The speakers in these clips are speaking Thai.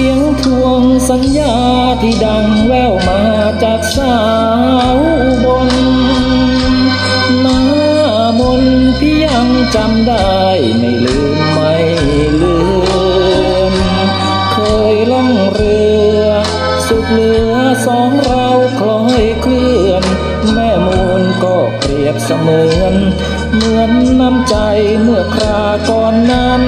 ียงทวงสัญญาที่ดังแววมาจากสาวบนหน้ามนพี่ยังจำได้ไม่ลืมไม่ลืม เคยล่องเรือ สุดเหลือสองเราคล้อยเคลื่อน แม่มูลก็เปรียบเสมือน เหมือนน้ำใจเมื่อคราก่อนนั้น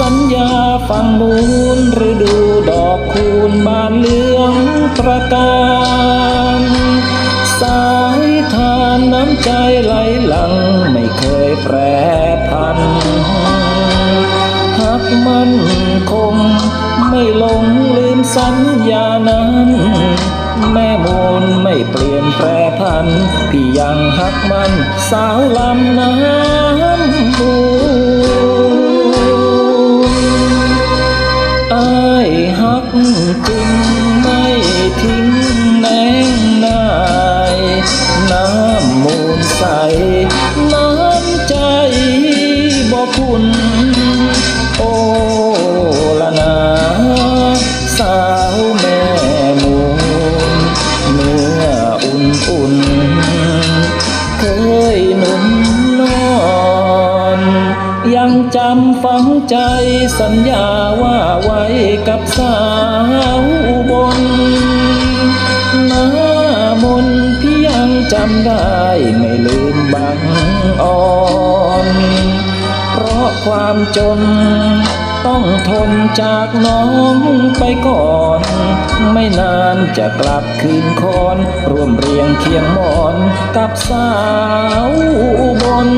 สัญญาฟังมูลฤดูดอกคูณบานเหลืองตระการสายทานน้ำใจไหลหลังไม่เคยแปรพันหักมันคงไม่หลงลืมสัญญานั้น แม่มูลไม่เปลี่ยนแปรพันพี่ยังหักมันสาวลำน้ำมู ใสน้ำใจบ่คุณโอละนาสาวแม่มูลเนื้ออุ่นอุ่นเคยหนุนนอน ยังจำฝังใจสัญญาว่าไว้กับสาวอุบนน้ามนต์พี่ยัง จำได้ไม่ลืมบังอ่อนเพราะความจน ต้องทนจากน้องไปก่อน ไม่นานจะกลับคืนคอนร่วมเรียงเคียงหมอนกับสาวบน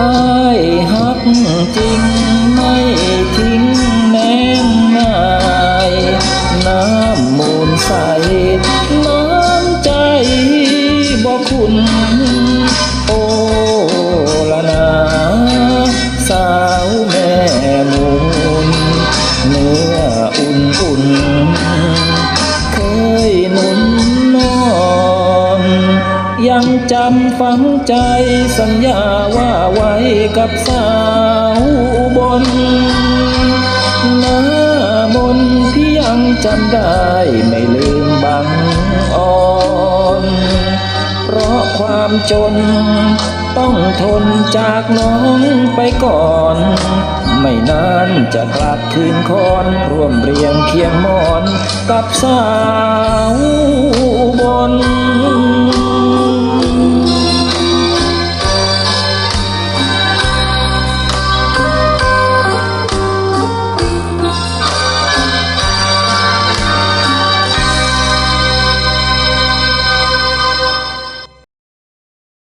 อายฮักจริงไม่ทิ้งแนงนาย น้ำมูลใส จำฝังใจสัญญาว่าไว้กับสาวบนหน้ามนพี่ยังจำได้ไม่ลืมบังอ่อนเพราะความจนต้องทนจากน้องไปก่อน ไม่นานจะกลับคืนคอน ร่วมเรียงเคียงหมอนกับสาวบน